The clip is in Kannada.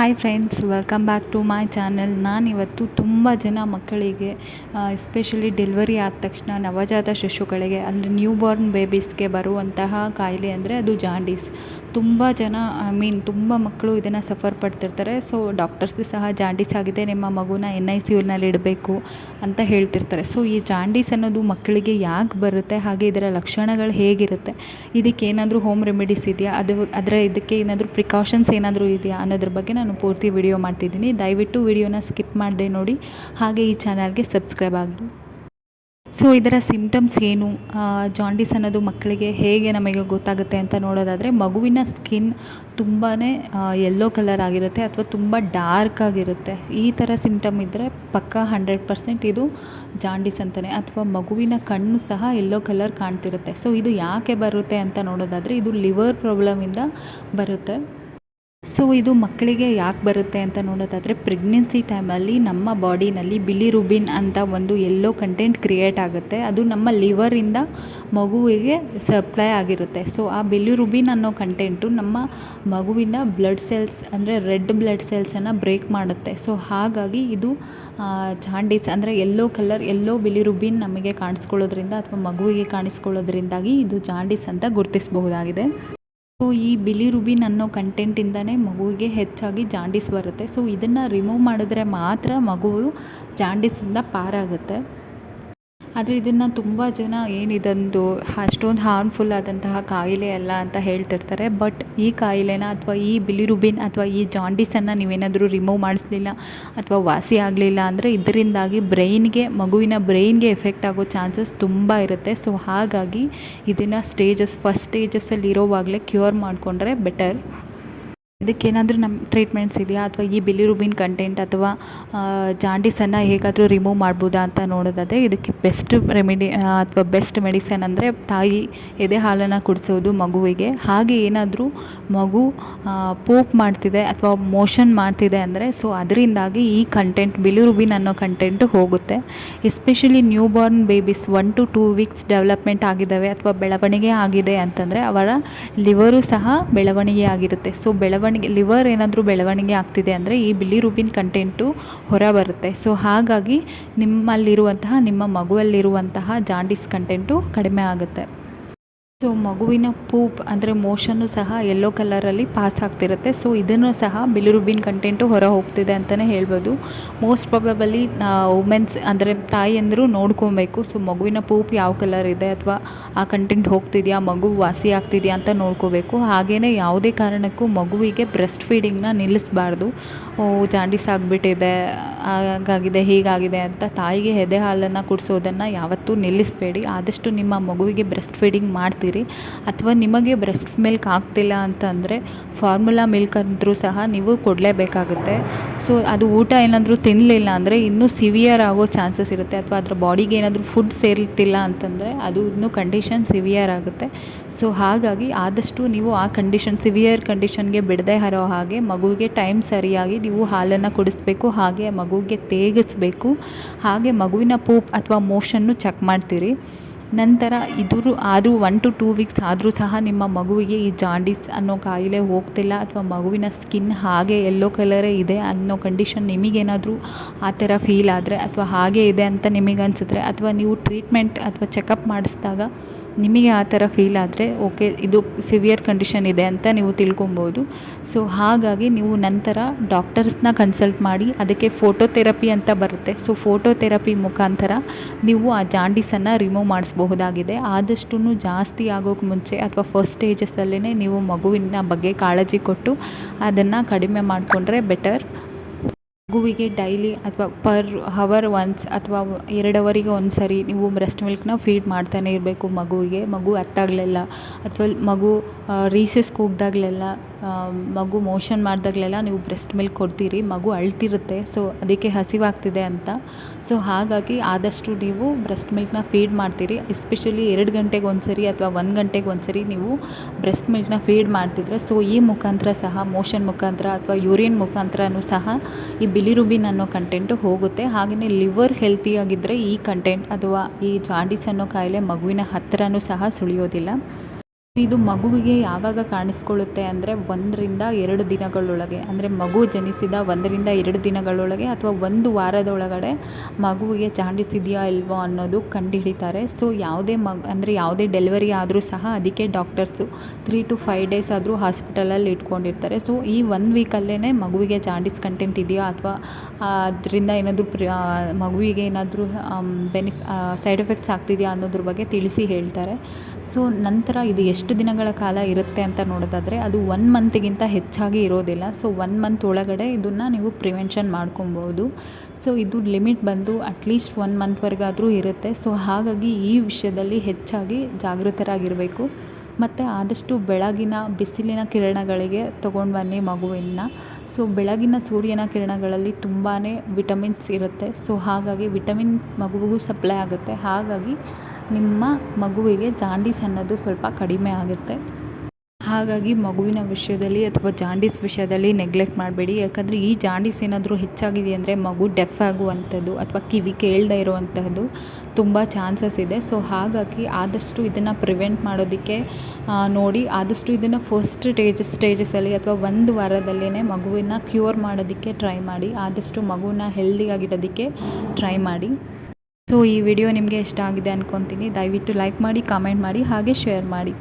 Hi friends welcome back to my channel ನಾನಿವತ್ತು ತುಂಬ ಜನ ಮಕ್ಕಳಿಗೆ ಎಸ್ಪೆಷಲಿ ಡೆಲಿವರಿ ಆದ ತಕ್ಷಣ ನವಜಾತ ಶಿಶುಗಳಿಗೆ, ಅಂದರೆ ನ್ಯೂ ಬಾರ್ನ್ ಬೇಬೀಸ್ಗೆ ಬರುವಂತಹ ಕಾಯಿಲೆ ಅಂದರೆ ಅದು ಜಾಂಡೀಸ್ ತುಂಬ ಜನ ಐ ಮೀನ್ ತುಂಬ ಮಕ್ಕಳು ಇದನ್ನು ಸಫರ್ ಪಡ್ತಿರ್ತಾರೆ. ಸೊ ಡಾಕ್ಟರ್ಸ್ ಸಹ ಜಾಂಡೀಸ್ ಆಗಿದೆ. ನಿಮ್ಮ ಮಗುನ ಎನ್ ಐ ಸಿ ಯುನಲ್ಲಿ ಇಡಬೇಕು ಅಂತ ಹೇಳ್ತಿರ್ತಾರೆ. ಸೊ ಈ ಜಾಂಡೀಸ್ ಅನ್ನೋದು ಮಕ್ಕಳಿಗೆ ಯಾಕೆ ಬರುತ್ತೆ? ಹಾಗೆ ಇದರ ಲಕ್ಷಣಗಳು ಹೇಗಿರುತ್ತೆ? ಇದಕ್ಕೆ ಏನಾದರೂ ಹೋಮ್ ರೆಮಿಡೀಸ್ ಇದೆಯಾ? ಅದು, ಅದರ ಇದಕ್ಕೆ ಏನಾದರೂ ಪ್ರಿಕಾಷನ್ಸ್ ಏನಾದರೂ ಇದೆಯಾ? ಅನ್ನೋದ್ರ ಬಗ್ಗೆ ನಾನು ಪೂರ್ತಿ ವಿಡಿಯೋ ಮಾಡ್ತಿದ್ದೀನಿ. ದಯವಿಟ್ಟು ವಿಡಿಯೋನ ಸ್ಕಿಪ್ ಮಾಡದೆ ನೋಡಿ. ಹಾಗೆ ಈ ಚಾನಲ್ಗೆ ಸಬ್ಸ್ಕ್ರೈಬ್ ಆಗಿ ಸೊ ಇದರ ಸಿಮ್ಟಮ್ಸ್ ಏನು? ಜಾಂಡೀಸ್ ಅನ್ನೋದು ಮಕ್ಕಳಿಗೆ ಹೇಗೆ ನಮಗೆ ಗೊತ್ತಾಗುತ್ತೆ ಅಂತ ನೋಡೋದಾದರೆ, ಮಗುವಿನ ಸ್ಕಿನ್ ತುಂಬಾ ಯೆಲ್ಲೋ ಕಲರ್ ಆಗಿರುತ್ತೆ ಅಥವಾ ತುಂಬ ಡಾರ್ಕ್ ಆಗಿರುತ್ತೆ. ಈ ಥರ ಸಿಮ್ಟಮ್ ಇದ್ದರೆ ಪಕ್ಕ ಹಂಡ್ರೆಡ್ ಪರ್ಸೆಂಟ್ ಇದು ಜಾಂಡೀಸ್ ಅಂತಲೇ ಅಥವಾ ಮಗುವಿನ ಕಣ್ಣು ಸಹ ಯೆಲ್ಲೋ ಕಲರ್ ಕಾಣ್ತಿರುತ್ತೆ. ಸೊ ಇದು ಯಾಕೆ ಬರುತ್ತೆ ಅಂತ ನೋಡೋದಾದರೆ, ಇದು ಲಿವರ್ ಪ್ರಾಬ್ಲಮಿಂದ ಬರುತ್ತೆ. ಸೊ ಇದು ಮಕ್ಕಳಿಗೆ ಯಾಕೆ ಬರುತ್ತೆ ಅಂತ ನೋಡೋದಾದರೆ ಪ್ರೆಗ್ನೆನ್ಸಿ ಟೈಮಲ್ಲಿ ನಮ್ಮ ಬಾಡಿನಲ್ಲಿ ಬಿಲಿರುಬಿನ್ ಅಂತ ಒಂದು ಎಲ್ಲೋ ಕಂಟೆಂಟ್ ಕ್ರಿಯೇಟ್ ಆಗುತ್ತೆ. ಅದು ನಮ್ಮ ಲಿವರಿಂದ ಮಗುವಿಗೆ ಸಪ್ಲೈ ಆಗಿರುತ್ತೆ. ಸೊ ಆ ಬಿಲಿರುಬಿನ್ ಅನ್ನೋ ಕಂಟೆಂಟು ನಮ್ಮ ಮಗುವಿನ ಬ್ಲಡ್ ಸೆಲ್ಸ್ ಅಂದರೆ ರೆಡ್ ಬ್ಲಡ್ ಸೆಲ್ಸನ್ನು ಬ್ರೇಕ್ ಮಾಡುತ್ತೆ. ಸೊ ಹಾಗಾಗಿ ಇದು ಜಾಂಡೀಸ್ ಅಂದರೆ ಎಲ್ಲೋ ಕಲರ್ ಎಲ್ಲೋ ಬಿಲಿರುಬಿನ್ ನಮಗೆ ಕಾಣಿಸ್ಕೊಳ್ಳೋದ್ರಿಂದ ಅಥವಾ ಮಗುವಿಗೆ ಕಾಣಿಸ್ಕೊಳ್ಳೋದ್ರಿಂದಾಗಿ ಇದು ಜಾಂಡೀಸ್ ಅಂತ ಗುರುತಿಸಬಹುದಾಗಿದೆ. ಸೊ ಈ ಬಿಲಿರುಬಿನ್ ಅನ್ನೋ ಕಂಟೆಂಟಿಂದನೇ ಮಗುವಿಗೆ ಹೆಚ್ಚಾಗಿ ಜಾಂಡೀಸ್ ಬರುತ್ತೆ. ಸೊ ಇದನ್ನು ರಿಮೂವ್ ಮಾಡಿದ್ರೆ ಮಾತ್ರ ಮಗು ಜಾಂಡಿಸಿಂದ ಪಾರಾಗುತ್ತೆ. ಆದರೆ ಇದನ್ನು ತುಂಬ ಜನ ಏನಿದೊಂದು, ಅಷ್ಟೊಂದು ಹಾರ್ಮ್ಫುಲ್ ಆದಂತಹ ಕಾಯಿಲೆ ಅಲ್ಲ ಅಂತ ಹೇಳ್ತಿರ್ತಾರೆ. ಬಟ್ ಈ ಕಾಯಿಲೆನ ಅಥವಾ ಈ ಬಿಲಿರುಬಿನ್ ಅಥವಾ ಈ ಜಾಂಡೀಸನ್ನು ನೀವೇನಾದರೂ ರಿಮೂವ್ ಮಾಡಿಸ್ಲಿಲ್ಲ ಅಥವಾ ವಾಸಿ ಆಗಲಿಲ್ಲ ಅಂದರೆ ಇದರಿಂದಾಗಿ ಬ್ರೈನ್ಗೆ, ಮಗುವಿನ ಬ್ರೈನ್ಗೆ ಎಫೆಕ್ಟ್ ಆಗೋ ಚಾನ್ಸಸ್ ತುಂಬ ಇರುತ್ತೆ. ಸೊ ಹಾಗಾಗಿ ಇದನ್ನು ಸ್ಟೇಜಸ್ ಫಸ್ಟ್ ಸ್ಟೇಜಸ್ಸಲ್ಲಿ ಇರೋವಾಗಲೇ ಕ್ಯೂರ್ ಮಾಡಿಕೊಂಡ್ರೆ ಬೆಟರ್ ಇದಕ್ಕೇನಾದರೂ ನಮ್ಮ ಟ್ರೀಟ್ಮೆಂಟ್ಸ್ ಇದೆಯಾ? ಅಥವಾ ಈ ಬಿಲಿರುಬಿನ್ ಕಂಟೆಂಟ್ ಅಥವಾ ಜಾಂಡಿಸನ್ನು ಹೇಗಾದರೂ ರಿಮೂವ್ ಮಾಡ್ಬೋದಾ ಅಂತ ನೋಡೋದಾದರೆ ಇದಕ್ಕೆ ಬೆಸ್ಟ್ ರೆಮಿಡಿ ಅಥವಾ ಬೆಸ್ಟ್ ಮೆಡಿಸನ್ ಅಂದರೆ ತಾಯಿ ಎದೆ ಹಾಲನ್ನು ಕುಡಿಸೋದು, ಮಗುವಿಗೆ. ಹಾಗೆ ಏನಾದರೂ ಮಗು ಪೂಪ್ ಮಾಡ್ತಿದೆ ಅಥವಾ ಮೋಷನ್ ಮಾಡ್ತಿದೆ ಅಂದರೆ ಸೊ ಅದರಿಂದಾಗಿ ಈ ಕಂಟೆಂಟ್ ಬಿಲಿರುಬಿನ್ ಅನ್ನೋ ಕಂಟೆಂಟ್ ಹೋಗುತ್ತೆ. Especially newborn babies one two two weeks development ಆಗಿದ್ದಾವೆ ಅಥವಾ ಬೆಳವಣಿಗೆ ಆಗಿದೆ ಅಂತಂದರೆ ಅವರ ಲಿವರು ಸಹ ಬೆಳವಣಿಗೆ ಆಗಿರುತ್ತೆ. ಸೊ ಬೆಳವಣಿಗೆ ಬೆಳವಣಿಗೆ, ಲಿವರ್ ಏನಾದರೂ ಬೆಳವಣಿಗೆ ಆಗ್ತಿದೆ ಅಂದರೆ ಈ ಬಿಲಿರುಬಿನ್ ಕಂಟೆಂಟು ಹೊರ ಬರುತ್ತೆ ಸೊ ಹಾಗಾಗಿ ನಿಮ್ಮಲ್ಲಿರುವಂತಹ, ನಿಮ್ಮ ಮಗುವಲ್ಲಿರುವಂತಹ ಜಾಂಡಿಸ್ ಕಂಟೆಂಟು ಕಡಿಮೆ ಆಗುತ್ತೆ. ಸೊ ಮಗುವಿನ ಪೂಪ್ ಅಂದರೆ ಮೋಷನ್ನು ಸಹ ಯೆಲ್ಲೋ ಕಲರಲ್ಲಿ ಪಾಸ್ ಆಗ್ತಿರುತ್ತೆ. ಸೊ ಇದನ್ನು ಸಹ ಬಿಲುರುಬಿನ್ ಕಂಟೆಂಟು ಹೊರ ಹೋಗ್ತಿದೆ ಅಂತಲೇ ಹೇಳ್ಬೋದು. ಮೋಸ್ಟ್ ಪ್ರಾಬಬಲಿ ವುಮೆನ್ಸ್ ಅಂದರೆ ತಾಯಿಯಂದರು ನೋಡ್ಕೊಬೇಕು. ಸೊ ಮಗುವಿನ ಪೂಪ್ ಯಾವ ಕಲರ್ ಇದೆ ಅಥವಾ ಆ ಕಂಟೆಂಟ್ ಹೋಗ್ತಿದೆಯಾ, ಮಗು ವಾಸಿ ಆಗ್ತಿದೆಯಾ ಅಂತ ನೋಡ್ಕೋಬೇಕು. ಹಾಗೆಯೇ ಯಾವುದೇ ಕಾರಣಕ್ಕೂ ಮಗುವಿಗೆ ಬ್ರೆಸ್ಟ್ ಫೀಡಿಂಗ್ನ ನಿಲ್ಲಿಸಬಾರ್ದು. ಜಾಂಡಿಸ್ ಆಗಿಬಿಟ್ಟಿದೆ ಹಾಗಾಗಿದೆ ಹೀಗಾಗಿದೆ ಅಂತ ತಾಯಿಗೆ ಎದೆ ಹಾಲನ್ನು ಕುಡಿಸೋದನ್ನು ಯಾವತ್ತೂ ನಿಲ್ಲಿಸಬೇಡಿ. ಆದಷ್ಟು ನಿಮ್ಮ ಮಗುವಿಗೆ ಬ್ರೆಸ್ಟ್ ಫೀಡಿಂಗ್ ಮಾಡ್ತೀರಿ ಅಥವಾ ನಿಮಗೆ ಬ್ರೆಸ್ಟ್ ಮಿಲ್ಕ್ ಆಗ್ತಿಲ್ಲ ಅಂತಂದರೆ ಫಾರ್ಮುಲಾ ಮಿಲ್ಕ್ ಅಂದರೂ ಸಹ ನೀವು ಕೊಡಲೇಬೇಕಾಗುತ್ತೆ. ಸೊ, ಅದು ಊಟ ಏನಾದರೂ ತಿನ್ನಲಿಲ್ಲ ಅಂದರೆ ಇನ್ನೂ ಸಿವಿಯರ್ ಆಗೋ ಚಾನ್ಸಸ್ ಇರುತ್ತೆ. ಅಥವಾ ಅದರ ಬಾಡಿಗೆ ಏನಾದರೂ ಫುಡ್ ಸೇರ್ತಿಲ್ಲ ಅಂತಂದರೆ ಅದು ಇನ್ನೂ ಕಂಡೀಷನ್ ಸಿವಿಯರ್ ಆಗುತ್ತೆ. ಸೊ, ಹಾಗಾಗಿ ಆದಷ್ಟು ನೀವು ಆ ಕಂಡೀಷನ್, ಸಿವಿಯರ್ ಕಂಡೀಷನ್ಗೆ ಬಿಡದೆ ಹರೋ ಹಾಗೆ ಮಗುವಿಗೆ ಟೈಮ್ ಸರಿಯಾಗಿ ನೀವು ಹಾಲನ್ನು ಕುಡಿಸ್ಬೇಕು, ಹಾಗೆ ಮಗುವಿಗೆ ತೇಗಿಸ್ಬೇಕು, ಹಾಗೆ ಮಗುವಿನ ಪೂಪ್ ಅಥವಾ ಮೋಷನ್ನು ಚೆಕ್ ಮಾಡ್ತೀರಿ. ನಂತರ ಇದ್ರು ಆದರೂ ಒನ್ ಟು ಟೂ ವೀಕ್ಸ್ ಆದರೂ ಸಹ ನಿಮ್ಮ ಮಗುವಿಗೆ ಈ ಜಾಂಡೀಸ್ ಅನ್ನೋ ಕಾಯಿಲೆ ಹೋಗ್ತಿಲ್ಲ ಅಥವಾ ಮಗುವಿನ ಸ್ಕಿನ್ ಹಾಗೆ ಎಲ್ಲೋ ಕಲರೇ ಇದೆ ಅನ್ನೋ ಕಂಡೀಷನ್ ನಿಮಗೇನಾದರೂ ಆ ಥರ ಫೀಲ್ ಆದರೆ ಅಥವಾ ಹಾಗೆ ಇದೆ ಅಂತ ನಿಮಗೆ ಅನಿಸಿದ್ರೆ ಅಥವಾ ನೀವು ಟ್ರೀಟ್ಮೆಂಟ್ ಅಥವಾ ಚೆಕಪ್ ಮಾಡಿಸಿದಾಗ ನಿಮಗೆ ಆ ಥರ ಫೀಲ್ ಆದರೆ ಓಕೆ ಇದು ಸಿವಿಯರ್ ಕಂಡೀಷನ್ ಇದೆ ಅಂತ ನೀವು ತಿಳ್ಕೊಬೋದು. ಸೊ ಹಾಗಾಗಿ ನೀವು ನಂತರ ಡಾಕ್ಟರ್ಸ್ನ ಕನ್ಸಲ್ಟ್ ಮಾಡಿ, ಅದಕ್ಕೆ ಫೋಟೋಥೆರಪಿ ಅಂತ ಬರುತ್ತೆ. ಸೊ ಫೋಟೋಥೆರಪಿ ಮುಖಾಂತರ ನೀವು ಆ ಜಾಂಡೀಸನ್ನು ರಿಮೂವ್ ಮಾಡಿಸ್ಬಹುದಾಗಿದೆ. ಆದಷ್ಟು ಜಾಸ್ತಿ ಆಗೋಕ್ಕೆ ಮುಂಚೆ ಅಥವಾ ಫಸ್ಟ್ ಸ್ಟೇಜಸ್ಸಲ್ಲೇ ನೀವು ಮಗುವಿನ ಬಗ್ಗೆ ಕಾಳಜಿ ಕೊಟ್ಟು ಅದನ್ನು ಕಡಿಮೆ ಮಾಡಿಕೊಂಡ್ರೆ ಬೆಟರ್ ಮಗುವಿಗೆ ಡೈಲಿ ಅಥವಾ ಪರ್ ಹವರ್ ಒನ್ಸ್ ಅಥವಾ ಎರಡು ಅವರಿಗೆ ಒಂದು ಸರಿ ನೀವು ಬ್ರೆಸ್ಟ್ ಮಿಲ್ಕ್ನ ಫೀಡ್ ಮಾಡ್ತಾನೆ ಇರಬೇಕು ಮಗುವಿಗೆ. ಮಗು ಅತ್ತಾಗಲೆಲ್ಲ. ಅಥವಾ ಮಗು ರೀಸಸ್ಗೆ ಹೋಗ್ದಾಗಲೆಲ್ಲ ಮಗು ಮೋಷನ್ ಮಾಡಿದಾಗಲೆಲ್ಲ ನೀವು ಬ್ರೆಸ್ಟ್ ಮಿಲ್ಕ್ ಕೊಡ್ತೀರಿ, ಮಗು ಅಳ್ತಿರುತ್ತೆ, ಸೊ ಅದಕ್ಕೆ ಹಸಿವಾಗ್ತಿದೆ ಅಂತ. ಸೊ ಹಾಗಾಗಿ ಆದಷ್ಟು ನೀವು ಬ್ರೆಸ್ಟ್ ಮಿಲ್ಕ್ನ ಫೀಡ್ ಮಾಡ್ತೀರಿ, ಎಸ್ಪೆಷಲಿ ಎರಡು ಗಂಟೆಗೆ ಒಂದು ಸರಿ ಅಥವಾ ಒಂದು ಗಂಟೆಗೆ ನೀವು ಬ್ರೆಸ್ಟ್ ಮಿಲ್ಕ್ನ ಫೀಡ್ ಮಾಡ್ತಿದ್ರೆ, ಸೊ ಈ ಮುಖಾಂತರ ಸಹ, ಮೋಷನ್ ಮುಖಾಂತರ ಅಥವಾ ಯೂರಿನ್ ಮುಖಾಂತರನೂ ಸಹ ಈ ಬಿಲಿರುಬಿನ್ ಅನ್ನೋ ಕಂಟೆಂಟು ಹೋಗುತ್ತೆ. ಹಾಗೆಯೇ ಲಿವರ್ ಹೆಲ್ತಿಯಾಗಿದ್ದರೆ ಈ ಕಂಟೆಂಟ್ ಅಥವಾ ಈ ಜಾಂಡಿಸ್ ಅನ್ನೋ ಕಾಯಿಲೆ ಮಗುವಿನ ಹತ್ತಿರನೂ ಸಹ ಸುಳಿಯೋದಿಲ್ಲ. ಇದು ಮಗುವಿಗೆ ಯಾವಾಗ ಕಾಣಿಸ್ಕೊಳ್ಳುತ್ತೆ ಅಂದರೆ ಒಂದರಿಂದ ಎರಡು ದಿನಗಳೊಳಗೆ, ಅಂದರೆ ಮಗು ಜನಿಸಿದ ಒಂದರಿಂದ ಎರಡು ದಿನಗಳೊಳಗೆ ಅಥವಾ ಒಂದು ವಾರದೊಳಗಡೆ ಮಗುವಿಗೆ ಜಾಂಡೀಸ್ ಇದೆಯಾ ಇಲ್ವೋ ಅನ್ನೋದು ಕಂಡುಹಿಡಿತಾರೆ. ಸೊ ಯಾವುದೇ ಮಗು, ಅಂದರೆ ಯಾವುದೇ ಡೆಲಿವರಿ ಆದರೂ ಸಹ ಅದಕ್ಕೆ doctors three to five days ಆದರೂ ಹಾಸ್ಪಿಟಲಲ್ಲಿ ಇಟ್ಕೊಂಡಿರ್ತಾರೆ. ಸೊ ಈ ಒನ್ ವೀಕಲ್ಲೇ ಮಗುವಿಗೆ ಚಾಂಡಿಸ್ ಕಂಟೆಂಟ್ ಇದೆಯಾ ಅಥವಾ ಅದರಿಂದ ಏನಾದರೂ ಮಗುವಿಗೆ ಏನಾದರೂ ಬೆನಿಫ್ ಸೈಡ್ ಎಫೆಕ್ಟ್ಸ್ ಆಗ್ತಿದೆಯಾ ಅನ್ನೋದ್ರ ಬಗ್ಗೆ ತಿಳಿಸಿ ಹೇಳ್ತಾರೆ. ಸೊ ನಂತರ ಇದು ಎಷ್ಟು ದಿನಗಳ ಕಾಲ ಇರುತ್ತೆ ಅಂತ ನೋಡೋದಾದರೆ, ಅದು ಒನ್ ಮಂತ್ಗಿಂತ ಹೆಚ್ಚಾಗಿ ಇರೋದಿಲ್ಲ. ಸೊ ಒನ್ ಮಂತ್ ಒಳಗಡೆ ಇದನ್ನು ನೀವು ಪ್ರಿವೆನ್ಷನ್ ಮಾಡ್ಕೊಬೋದು. ಸೊ ಇದು ಲಿಮಿಟ್ ಬಂದು ಅಟ್ಲೀಸ್ಟ್ ಒನ್ ಮಂತ್ವರೆಗಾದರೂ ಇರುತ್ತೆ. ಸೊ ಹಾಗಾಗಿ ಈ ವಿಷಯದಲ್ಲಿ ಹೆಚ್ಚಾಗಿ ಜಾಗೃತರಾಗಿರಬೇಕು. ಮತ್ತು ಆದಷ್ಟು ಬೆಳಗಿನ ಬಿಸಿಲಿನ ಕಿರಣಗಳಿಗೆ ತೊಗೊಂಡು ಬನ್ನಿ ಮಗುವಿನ ಸೊ ಬೆಳಗಿನ ಸೂರ್ಯನ ಕಿರಣಗಳಲ್ಲಿ ತುಂಬಾ ವಿಟಮಿನ್ಸ್ ಇರುತ್ತೆ. ಸೊ ಹಾಗಾಗಿ ವಿಟಮಿನ್ ಮಗುವಿಗೂ ಸಪ್ಲೈ ಆಗುತ್ತೆ. ಹಾಗಾಗಿ ನಿಮ್ಮ ಮಗುವಿಗೆ ಜಾಂಡೀಸ್ ಅನ್ನೋದು ಸ್ವಲ್ಪ ಕಡಿಮೆ ಆಗುತ್ತೆ. ಹಾಗಾಗಿ ಮಗುವಿನ ವಿಷಯದಲ್ಲಿ ಅಥವಾ ಜಾಂಡೀಸ್ ವಿಷಯದಲ್ಲಿ ನೆಗ್ಲೆಕ್ಟ್ ಮಾಡಬೇಡಿ. ಯಾಕಂದರೆ ಈ ಜಾಂಡೀಸ್ ಏನಾದರೂ ಹೆಚ್ಚಾಗಿದೆ ಅಂದರೆ ಮಗು ಡೆಫ್ ಆಗುವಂಥದ್ದು ಅಥವಾ ಕಿವಿ ಕೇಳದೇ ಇರುವಂತಹದ್ದು ತುಂಬ ಚಾನ್ಸಸ್ ಇದೆ. ಸೊ ಹಾಗಾಗಿ ಆದಷ್ಟು ಇದನ್ನು ಪ್ರಿವೆಂಟ್ ಮಾಡೋದಕ್ಕೆ ನೋಡಿ ಆದಷ್ಟು ಇದನ್ನು ಫಸ್ಟ್ ಸ್ಟೇಜ್ ಸ್ಟೇಜಸಲ್ಲಿ ಅಥವಾ ಒಂದು ವಾರದಲ್ಲೇ ಮಗುವಿನ ಕ್ಯೂರ್ ಮಾಡೋದಕ್ಕೆ ಟ್ರೈ ಮಾಡಿ, ಆದಷ್ಟು ಮಗುವನ್ನ ಹೆಲ್ದಿಯಾಗಿಡೋದಕ್ಕೆ ಟ್ರೈ ಮಾಡಿ. ಸೊ ಈ ವಿಡಿಯೋ ನಿಮಗೆ ಇಷ್ಟ ಆಗಿದೆ ಅಂದ್ಕೊತೀನಿ ದಯವಿಟ್ಟು ಲೈಕ್ ಮಾಡಿ ಕಾಮೆಂಟ್ ಮಾಡಿ, ಹಾಗೆ ಶೇರ್ ಮಾಡಿ.